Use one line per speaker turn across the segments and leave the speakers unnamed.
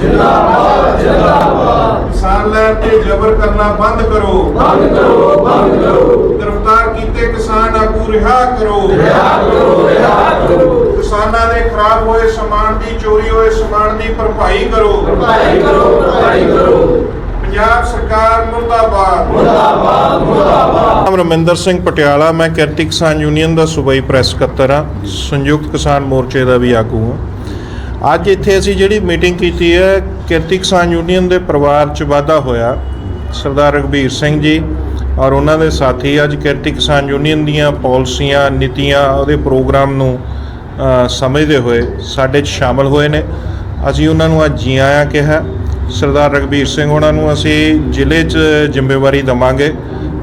ਜਿੰਦਾਬਾਦ ਜਿੰਦਾਬਾਦ ਕਿਸਾਨ ਲੈਣ ਤੇ ਜ਼ਬਰ ਕਰਨਾ ਬੰਦ ਕਰੋ। ਬੰਦ ਕਰੋ ਬੰਦ ਕਰੋ। ਗ੍ਰਿਫਤਾਰ ਕੀਤੇ ਕਿਸਾਨ ਆਗੂ ਰਿਹਾ ਕਰੋ। ਰਿਹਾ ਕਰੋ ਰਿਹਾ ਕਰੋ। ਕਿਸਾਨਾਂ ਦੇ ਖਰਾਬ ਹੋਏ ਸਮਾਨ ਦੀ ਚੋਰੀ ਹੋਏ ਸਮਾਨ ਦੀ ਭਰਪਾਈ ਕਰੋ। ਭਰਪਾਈ ਕਰੋ ਭਰਪਾਈ ਕਰੋ। ਪੰਜਾਬ ਸਰਕਾਰ ਮੁਰਦਾਬਾਦ। ਮੁਰਦਾਬਾਦ ਮੁਰਦਾਬਾਦ। ਰਮਿੰਦਰ ਸਿੰਘ ਪਟਿਆਲਾ ਮੈਂ ਕਿਰਤੀ ਕਿਸਾਨ ਯੂਨੀਅਨ ਦਾ ਸੂਬਾਈ ਪ੍ਰੈਸ ਸਕੱਤਰ ਹਾਂ ਸੰਯੁਕਤ ਕਿਸਾਨ ਮੋਰਚੇ ਦਾ ਵੀ ਆਗੂ ਹਾਂ। ਅੱਜ ਇੱਥੇ ਅਸੀਂ ਜਿਹੜੀ ਮੀਟਿੰਗ ਕੀਤੀ ਹੈ ਕਿਰਤੀ ਕਿਸਾਨ ਯੂਨੀਅਨ ਦੇ ਪਰਿਵਾਰ 'ਚ ਵਾਧਾ ਹੋਇਆ ਸਰਦਾਰ ਰਘਬੀਰ ਸਿੰਘ ਜੀ ਔਰ ਉਹਨਾਂ ਦੇ ਸਾਥੀ। ਅੱਜ ਕਿਰਤੀ ਕਿਸਾਨ ਯੂਨੀਅਨ ਦੀਆਂ ਪਾਲਿਸੀਆਂ ਨੀਤੀਆਂ ਉਹਦੇ ਪ੍ਰੋਗਰਾਮ ਨੂੰ ਸਮਝਦੇ ਹੋਏ ਸਾਡੇ 'ਚ ਸ਼ਾਮਲ ਹੋਏ ਨੇ। ਅਸੀਂ ਉਹਨਾਂ ਨੂੰ ਅੱਜ ਜੀ ਆਇਆਂ ਕਿਹਾ ਸਰਦਾਰ ਰਘਬੀਰ ਸਿੰਘ ਉਹਨਾਂ ਨੂੰ ਅਸੀਂ ਜ਼ਿਲ੍ਹੇ 'ਚ ਜ਼ਿੰਮੇਵਾਰੀ ਦਵਾਂਗੇ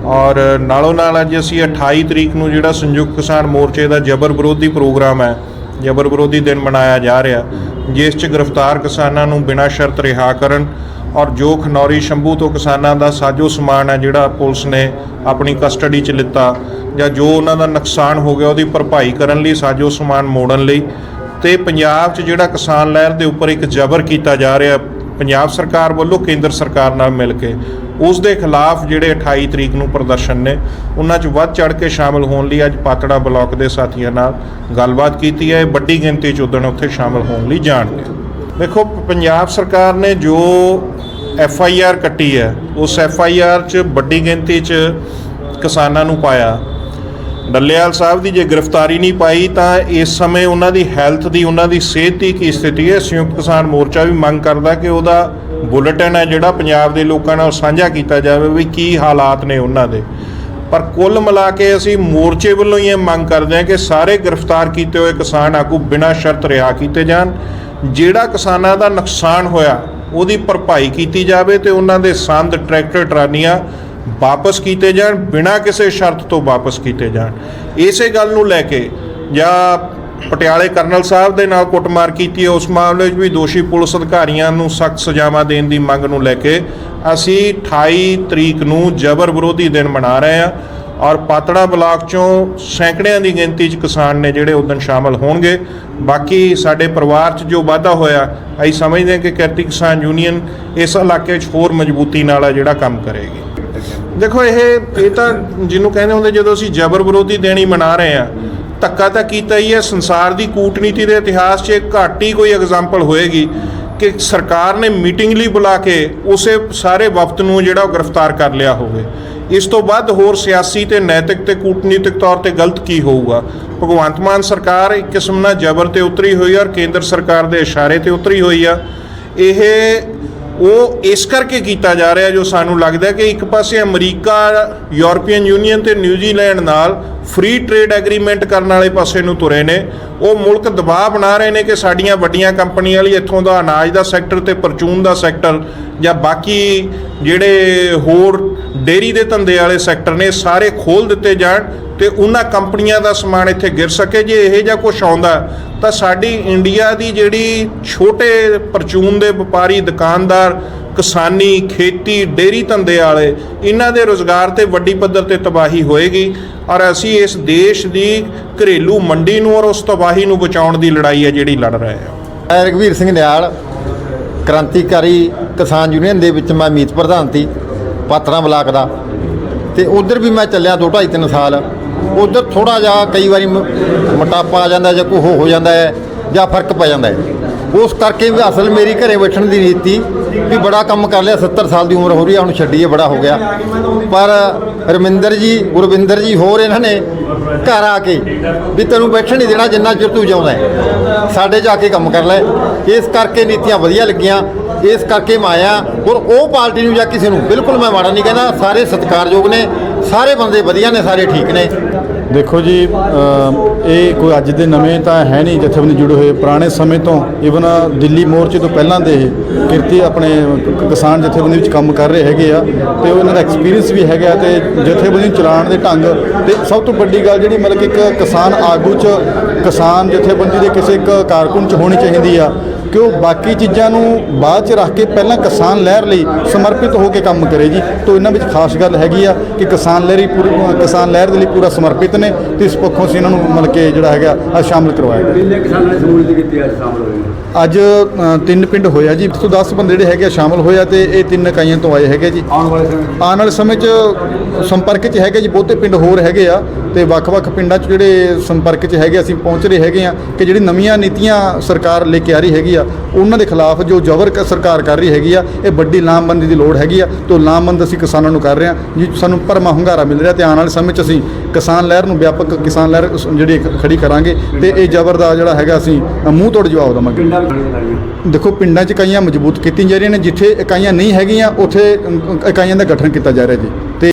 ਔਰ ਨਾਲੋਂ ਨਾਲ ਅੱਜ ਅਸੀਂ 28 ਤਰੀਕ ਨੂੰ ਜਿਹੜਾ ਸੰਯੁਕਤ ਕਿਸਾਨ ਮੋਰਚੇ ਦਾ ਜਬਰ ਵਿਰੋਧੀ ਪ੍ਰੋਗਰਾਮ ਹੈ, ਜਬਰ ਵਿਰੋਧੀ ਦਿਨ ਮਨਾਇਆ ਜਾ ਰਿਹਾ, ਜਿਸ 'ਚ ਗ੍ਰਿਫਤਾਰ ਕਿਸਾਨਾਂ ਨੂੰ ਬਿਨਾਂ ਸ਼ਰਤ ਰਿਹਾ ਕਰਨ ਔਰ ਜੋ ਖਨੌਰੀ ਸ਼ੰਭੂ ਤੋਂ ਕਿਸਾਨਾਂ ਦਾ ਸਾਜੋ ਸਮਾਨ ਹੈ ਜਿਹੜਾ ਪੁਲਿਸ ਨੇ ਆਪਣੀ ਕਸਟਡੀ 'ਚ ਲਿੱਤਾ ਜਾਂ ਜੋ ਉਹਨਾਂ ਦਾ ਨੁਕਸਾਨ ਹੋ ਗਿਆ ਉਹਦੀ ਭਰਪਾਈ ਕਰਨ ਲਈ ਸਾਜੋ ਸਮਾਨ ਮੋੜਨ ਲਈ ਤੇ ਪੰਜਾਬ 'ਚ ਜਿਹੜਾ ਕਿਸਾਨ ਲਹਿਰ ਦੇ ਉੱਪਰ ਇੱਕ ਜ਼ਬਰ ਕੀਤਾ ਜਾ ਰਿਹਾ ਪੰਜਾਬ ਸਰਕਾਰ ਵੱਲੋਂ ਕੇਂਦਰ ਸਰਕਾਰ ਨਾਲ ਮਿਲ ਕੇ ਉਸ ਦੇ ਖਿਲਾਫ ਜਿਹੜੇ 28 ਤਰੀਕ ਨੂੰ ਪ੍ਰਦਰਸ਼ਨ ਨੇ, ਉਹਨਾਂ 'ਚ ਵੱਧ ਚੜ ਕੇ ਸ਼ਾਮਲ ਹੋਣ ਲਈ ਅੱਜ ਪਾਤੜਾ ਬਲਾਕ ਦੇ ਸਾਥੀਆਂ ਨਾਲ ਗੱਲਬਾਤ ਕੀਤੀ ਹੈ। ਵੱਡੀ ਗਿਣਤੀ 'ਚ ਉਦਣ ਉੱਥੇ ਸ਼ਾਮਲ ਹੋਣ ਲਈ ਜਾਣਗੇ। ਦੇਖੋ, ਪੰਜਾਬ ਸਰਕਾਰ ਨੇ ਜੋ ਐਫ ਆਈ ਆਰ ਕੱਟੀ ਹੈ, ਉਸ ਐਫ ਆਈ ਆਰ 'ਚ ਵੱਡੀ ਗਿਣਤੀ 'ਚ ਕਿਸਾਨਾਂ ਨੂੰ ਪਾਇਆ। ਡੱਲੇਵਾਲ ਸਾਹਿਬ ਦੀ ਜੇ ਗ੍ਰਿਫਤਾਰੀ ਨਹੀਂ ਪਾਈ, ਤਾਂ ਇਸ ਸਮੇਂ ਉਹਨਾਂ ਦੀ ਹੈਲਥ ਦੀ, ਉਹਨਾਂ ਦੀ ਸਿਹਤ ਦੀ ਕੀ ਸਥਿਤੀ ਹੈ? ਸੰਯੁਕਤ ਕਿਸਾਨ ਮੋਰਚਾ ਵੀ ਮੰਗ ਕਰਦਾ ਕਿ ਉਹਦਾ ਬੁਲੇਟਿਨ ਹੈ ਜਿਹੜਾ ਪੰਜਾਬ ਦੇ ਲੋਕਾਂ ਨਾਲ ਸਾਂਝਾ ਕੀਤਾ ਜਾਵੇ ਵੀ ਕੀ ਹਾਲਾਤ ਨੇ ਉਹਨਾਂ ਦੇ। ਪਰ ਕੁੱਲ ਮਿਲਾ ਕੇ ਅਸੀਂ ਮੋਰਚੇ ਵੱਲੋਂ ਹੀ ਇਹ ਮੰਗ ਕਰਦੇ ਹਾਂ ਕਿ ਸਾਰੇ ਗ੍ਰਿਫਤਾਰ ਕੀਤੇ ਹੋਏ ਕਿਸਾਨ ਆਗੂ ਬਿਨਾਂ ਸ਼ਰਤ ਰਿਹਾ ਕੀਤੇ ਜਾਣ। ਜਿਹੜਾ ਕਿਸਾਨਾਂ ਦਾ ਨੁਕਸਾਨ ਹੋਇਆ, ਉਹਦੀ ਭਰਪਾਈ ਕੀਤੀ ਜਾਵੇ ਤੇ ਉਹਨਾਂ ਦੇ ਸੰਦ, ਟਰੈਕਟਰ, ਟਰਾਲੀਆਂ ਵਾਪਸ ਕੀਤੇ ਜਾਣ, ਬਿਨਾਂ ਕਿਸੇ ਸ਼ਰਤ ਤੋਂ ਵਾਪਸ ਕੀਤੇ ਜਾਣ। ਇਸੇ ਗੱਲ ਨੂੰ ਲੈ ਕੇ ਜਾਂ ਪਟਿਆਲੇ ਕਰਨਲ ਸਾਹਿਬ ਦੇ ਨਾਲ ਕੁੱਟਮਾਰ ਕੀਤੀ ਹੈ, ਉਸ ਮਾਮਲੇ 'ਚ ਵੀ ਦੋਸ਼ੀ ਪੁਲਿਸ ਅਧਿਕਾਰੀਆਂ ਨੂੰ ਸਖਤ ਸਜ਼ਾਵਾਂ ਦੇਣ ਦੀ ਮੰਗ ਨੂੰ ਲੈ ਕੇ ਅਸੀਂ 28 ਤਰੀਕ ਨੂੰ ਜਬਰ ਵਿਰੋਧੀ ਦਿਨ ਮਨਾ ਰਹੇ ਹਾਂ ਔਰ ਪਾਤੜਾ ਬਲਾਕ ਚੋਂ ਸੈਂਕੜਿਆਂ ਦੀ ਗਿਣਤੀ 'ਚ ਕਿਸਾਨ ਨੇ ਜਿਹੜੇ ਉਦੋਂ ਸ਼ਾਮਲ ਹੋਣਗੇ। ਬਾਕੀ ਸਾਡੇ ਪਰਿਵਾਰ 'ਚ ਜੋ ਵਾਧਾ ਹੋਇਆ, ਅਸੀਂ ਸਮਝਦੇ ਹਾਂ ਕਿ ਕਿਰਤੀ ਕਿਸਾਨ ਯੂਨੀਅਨ ਇਸ ਇਲਾਕੇ 'ਚ ਹੋਰ ਮਜ਼ਬੂਤੀ ਨਾਲ ਹੈ ਜਿਹੜਾ ਕੰਮ ਕਰੇਗੀ। ਦੇਖੋ ਇਹ ਇਹ ਤਾਂ ਜਿਹਨੂੰ ਕਹਿੰਦੇ ਹੁੰਦੇ ਜਦੋਂ ਅਸੀਂ ਜਬਰ ਵਿਰੋਧੀ ਦਿਨ ਹੀ ਮਨਾ ਰਹੇ ਆ ਧੱਕਾ ਤਾਂ ਕੀਤਾ ਹੀ ਹੈ, ਸੰਸਾਰ ਦੀ ਕੂਟਨੀਤੀ ਦੇ ਇਤਿਹਾਸ 'ਚ ਇੱਕ ਘੱਟ ਹੀ ਕੋਈ ਐਗਜ਼ਾਮਪਲ ਹੋਏਗੀ ਕਿ ਸਰਕਾਰ ਨੇ ਮੀਟਿੰਗ ਲਈ ਬੁਲਾ ਕੇ ਉਸੇ ਸਾਰੇ ਵਫਦ ਨੂੰ ਜਿਹੜਾ ਉਹ ਗ੍ਰਿਫਤਾਰ ਕਰ ਲਿਆ ਹੋਵੇ। ਇਸ ਤੋਂ ਬਾਅਦ ਹੋਰ ਸਿਆਸੀ ਤੇ ਨੈਤਿਕ ਤੇ ਕੂਟਨੀਤਿਕ ਤੌਰ ਤੇ ਗਲਤ ਕੀ ਹੋਊਗਾ? ਭਗਵੰਤ ਮਾਨ ਸਰਕਾਰ ਇੱਕ ਕਿਸਮ ਨਾਲ ਜ਼ਬਰ ਤੇ ਉਤਰੀ ਹੋਈ ਆ ਔਰ ਕੇਂਦਰ ਸਰਕਾਰ ਦੇ ਇਸ਼ਾਰੇ ਤੇ ਉਤਰੀ ਹੋਈ ਆ। ਇਹ ਉਹ ਇਸ ਕਰਕੇ ਕੀਤਾ ਜਾ ਰਿਹਾ ਜੋ ਸਾਨੂੰ ਲੱਗਦਾ ਕਿ ਇੱਕ ਪਾਸੇ ਅਮਰੀਕਾ, ਯੂਰਪੀਅਨ ਯੂਨੀਅਨ ਤੇ ਨਿਊਜ਼ੀਲੈਂਡ ਨਾਲ ਫ੍ਰੀ ਟ੍ਰੇਡ ਐਗਰੀਮੈਂਟ ਕਰਨ ਵਾਲੇ ਪਾਸੇ ਨੂੰ ਤੁਰੇ ਨੇ। ਉਹ ਮੁਲਕ ਦਬਾਅ ਬਣਾ ਰਹੇ ਨੇ ਕਿ ਸਾਡੀਆਂ ਵੱਡੀਆਂ ਕੰਪਨੀਆਂ ਲਈ ਇੱਥੋਂ ਦਾ ਅਨਾਜ ਦਾ ਸੈਕਟਰ ਤੇ ਪਰਚੂਨ ਦਾ ਸੈਕਟਰ ਜਾਂ ਬਾਕੀ ਜਿਹੜੇ ਹੋਰ ਡੇਰੀ ਦੇ ਧੰਦੇ ਵਾਲੇ ਸੈਕਟਰ ਨੇ ਸਾਰੇ ਖੋਲ ਦਿੱਤੇ ਜਾਣ ਤੇ ਉਹਨਾਂ ਕੰਪਨੀਆਂ ਦਾ ਸਮਾਨ ਇੱਥੇ ਗਿਰ ਸਕੇ। ਜੇ ਇਹ ਜਾਂ ਕੁਝ ਆਉਂਦਾ, ਤਾਂ ਸਾਡੀ ਇੰਡੀਆ ਦੀ ਜਿਹੜੀ ਛੋਟੇ ਪਰਚੂਨ ਦੇ ਵਪਾਰੀ, ਦੁਕਾਨਦਾਰ ਕਿਸਾਨੀ, ਖੇਤੀ, ਡੇਰੀ ਧੰਦੇ ਵਾਲੇ, ਇਹਨਾਂ ਦੇ ਰੋਜ਼ਗਾਰ ਤੇ ਵੱਡੀ ਪੱਧਰ ਤੇ ਤਬਾਹੀ ਹੋਏਗੀ ਔਰ ਅਸੀਂ ਇਸ ਦੇਸ਼ ਦੀ ਘਰੇਲੂ ਮੰਡੀ ਨੂੰ ਔਰ ਉਸ ਤਬਾਹੀ ਨੂੰ ਬਚਾਉਣ ਦੀ ਲੜਾਈ ਹੈ ਜਿਹੜੀ ਲੜ ਰਹੇ ਹਾਂ।
ਮੈਂ ਰਘਵੀਰ ਸਿੰਘ ਨਿਆਲ, ਕ੍ਰਾਂਤੀਕਾਰੀ ਕਿਸਾਨ ਯੂਨੀਅਨ ਦੇ ਵਿੱਚ ਮੈਂ ਮੀਤ ਪ੍ਰਧਾਨ ਸੀ, ਪਾਤਰਾਂ ਬਲਾਕ ਦਾ। ਤੇ ਉਧਰ ਵੀ ਮੈਂ ਚੱਲਿਆ ਦੋ ਢਾਈ ਤਿੰਨ ਸਾਲ। ਉਧਰ ਥੋੜਾ ਜਿਹਾ ਕਈ ਵਾਰੀ ਮ- ਮੋਟਾਪਾ ਆ ਜਾਂਦਾ ਜਾਂ ਕੋਈ ਹੋ ਹੋ ਜਾਂਦਾ ਹੈ ਜਾਂ ਫ਼ਰਕ ਪੈ ਜਾਂਦਾ ਹੈ। ਉਸ ਕਰਕੇ ਵੀ ਅਸਲ ਮੇਰੀ ਘਰੇ ਬੈਠਣ ਦੀ ਨੀਤੀ ਵੀ ਬੜਾ ਕੰਮ ਕਰ ਲਿਆ 70 ਸਾਲ ਦੀ ਉਮਰ ਹੋ ਰਹੀ ਹੈ ਹੁਣ ਛੱਡੀਏ, ਬੜਾ ਹੋ ਗਿਆ। ਪਰ ਰਮਿੰਦਰ ਜੀ, ਗੁਰਵਿੰਦਰ ਜੀ ਹੋਰ ਇਹਨਾਂ ਨੇ ਘਰ ਆ ਕੇ ਵੀ ਤੈਨੂੰ ਬੈਠਣ ਨਹੀਂ ਦੇਣਾ, ਜਿੰਨਾ ਚਿਰ ਤੂੰ ਜਿਉਂਦਾ ਹੈ। ਸਾਡੇ ਜਾ ਕੇ ਕੰਮ ਕਰ ਲੈ। ਇਸ ਕਰਕੇ ਨੀਤੀਆਂ ਵਧੀਆ ਲੱਗੀਆਂ, ਇਸ ਕਰਕੇ ਮੈਂ ਆਇਆ। ਔਰ ਉਹ ਪਾਰਟੀ ਨੂੰ ਜਾਂ ਕਿਸੇ ਨੂੰ, ਬਿਲਕੁਲ ਮੈਂ ਮਾੜਾ ਨਹੀਂ ਕਹਿੰਦਾ, ਸਾਰੇ ਸਤਿਕਾਰਯੋਗ ਨੇ, ਸਾਰੇ ਬੰਦੇ ਵਧੀਆ ਨੇ, ਸਾਰੇ ਠੀਕ ਨੇ।
ਦੇਖੋ ਜੀ ਇਹ ਕੋਈ ਅੱਜ ਦੇ ਨਵੇਂ ਤਾਂ ਹੈ ਨਹੀਂ ਜਥੇਬੰਦੀ ਜੁੜੇ ਹੋਏ। ਪੁਰਾਣੇ ਸਮੇਂ ਤੋਂ ਇਵਨ ਦਿੱਲੀ ਮੋਰਚੇ ਤੋਂ ਪਹਿਲਾਂ ਦੇ ਕਿਰਤੀ ਆਪਣੇ ਕਿਸਾਨ ਜਥੇਬੰਦੀ ਵਿੱਚ ਕੰਮ ਕਰ ਰਹੇ ਹੈਗੇ ਆ ਤੇ ਉਹਨਾਂ ਦਾ ਐਕਸਪੀਰੀਅੰਸ ਵੀ ਹੈਗਾ ਤੇ ਜਥੇਬੰਦੀ ਨੂੰ ਚਲਾਉਣ ਦੇ ਢੰਗ ਤੇ ਸਭ ਤੋਂ ਵੱਡੀ ਗੱਲ ਜਿਹੜੀ ਮਤਲਬ ਕਿ ਇੱਕ ਕਿਸਾਨ ਆਗੂ ਚ ਕਿਸਾਨ ਜਥੇਬੰਦੀ ਦੇ ਕਿਸੇ ਇੱਕ ਕਾਰਕੁਨ ਚ ਹੋਣੀ ਚਾਹੀਦੀ ਆ ਕਿ ਉਹ ਬਾਕੀ ਚੀਜ਼ਾਂ ਨੂੰ ਬਾਅਦ 'ਚ ਰੱਖ ਕੇ ਪਹਿਲਾਂ ਕਿਸਾਨ ਲਹਿਰ ਲਈ ਸਮਰਪਿਤ ਹੋ ਕੇ ਕੰਮ ਕਰੇ ਜੀ। ਤੋਂ ਇਹਨਾਂ ਵਿੱਚ ਖਾਸ ਗੱਲ ਹੈਗੀ ਆ ਕਿ ਕਿਸਾਨ ਲਹਿਰੀ ਪੂਰੀ ਕਿਸਾਨ ਲਹਿਰ ਦੇ ਲਈ ਪੂਰਾ ਸਮਰਪਿਤ ਨੇ ਤੇ ਇਸ ਪੱਖੋਂ ਅਸੀਂ ਇਹਨਾਂ ਨੂੰ ਮਤਲਬ ਕਿ ਜਿਹੜਾ ਹੈਗਾ ਆ ਸ਼ਾਮਲ ਕਰਵਾਇਆ ਗਿਆ।
ਕਿੰਨੇ ਕਿਸਾਨਾਂ ਨੇ ਸਮੂਲਿਤ ਕੀਤੀ ਅੱਜ ਸ਼ਾਮਲ ਹੋਏ
ਅੱਜ ਤਿੰਨ ਪਿੰਡ ਹੋਇਆ ਜੀ। 110 ਬੰਦੇ ਜਿਹੜੇ ਹੈਗੇ ਆ ਸ਼ਾਮਲ ਹੋਇਆ ਤੇ ਇਹ ਤਿੰਨ ਇਕਾਈਆਂ ਤੋਂ ਆਏ ਹੈਗੇ ਜੀ।
ਆਉਣ ਵਾਲੇ ਸਮੇਂ
ਆਉਣ ਵਾਲੇ ਸਮੇਂ 'ਚ ਸੰਪਰਕ 'ਚ ਹੈਗੇ ਜੀ। ਬਹੁਤੇ ਪਿੰਡ ਹੋਰ ਹੈਗੇ ਆ। ਤੇ ਵੱਖ-ਵੱਖ ਪਿੰਡਾਂ 'ਚ ਜਿਹੜੇ ਸੰਪਰਕ 'ਚ ਹੈਗੇ ਅਸੀਂ ਪਹੁੰਚ ਰਹੇ ਹੈਗੇ ਆ ਕਿ ਜਿਹੜੀ ਨਵੀਆਂ ਨੀਤੀਆਂ ਸਰਕਾਰ ਲੈ ਕੇ ਆ ਰਹੀ ਹੈਗੀ ਆ ਉਹਨਾਂ ਦੇ ਖਿਲਾਫ ਜੋ ਜ਼ਬਰ ਸਰਕਾਰ ਕਰ ਰਹੀ ਹੈਗੀ ਆ ਇਹ ਵੱਡੀ ਲਾਮਬੰਦੀ ਦੀ ਲੋੜ ਹੈਗੀ ਆ ਤੋਂ ਲਾਮਬੰਦ ਅਸੀਂ ਕਿਸਾਨਾਂ ਨੂੰ ਕਰ ਰਹੇ ਆ ਜੀ ਸਾਨੂੰ ਭਰਮਾ ਹੁੰਗਾਰਾ ਮਿਲ ਰਿਹਾ ਤੇ ਆਉਣ ਵਾਲੇ ਸਮੇਂ 'ਚ ਅਸੀਂ ਕਿਸਾਨ ਲਹਿਰ ਨੂੰ ਵਿਆਪਕ ਕਿਸਾਨ ਲਹਿਰ ਜਿਹੜੀ ਖੜੀ ਕਰਾਂਗੇ ਤੇ ਇਹ ਜ਼ਬਰ ਦਾ ਜਿਹੜਾ ਹੈਗਾ ਅਸੀਂ ਮੂੰਹ ਤੋੜ ਜਵਾਬ ਦੇਵਾਂਗੇ। ਦੇਖੋ ਪਿੰਡਾਂ 'ਚ ਇਕਾਈਆਂ ਮਜ਼ਬੂਤ ਕੀਤੀਆਂ ਜਾ ਰਹੀਆਂ ਨੇ ਜਿੱਥੇ ਇਕਾਈਆਂ ਨਹੀਂ ਹੈਗੀਆਂ ਉੱਥੇ ਇਕਾਈਆਂ ਦਾ ਗਠਨ ਕੀਤਾ ਜਾ ਰਿਹਾ ਜੀ। ਤੇ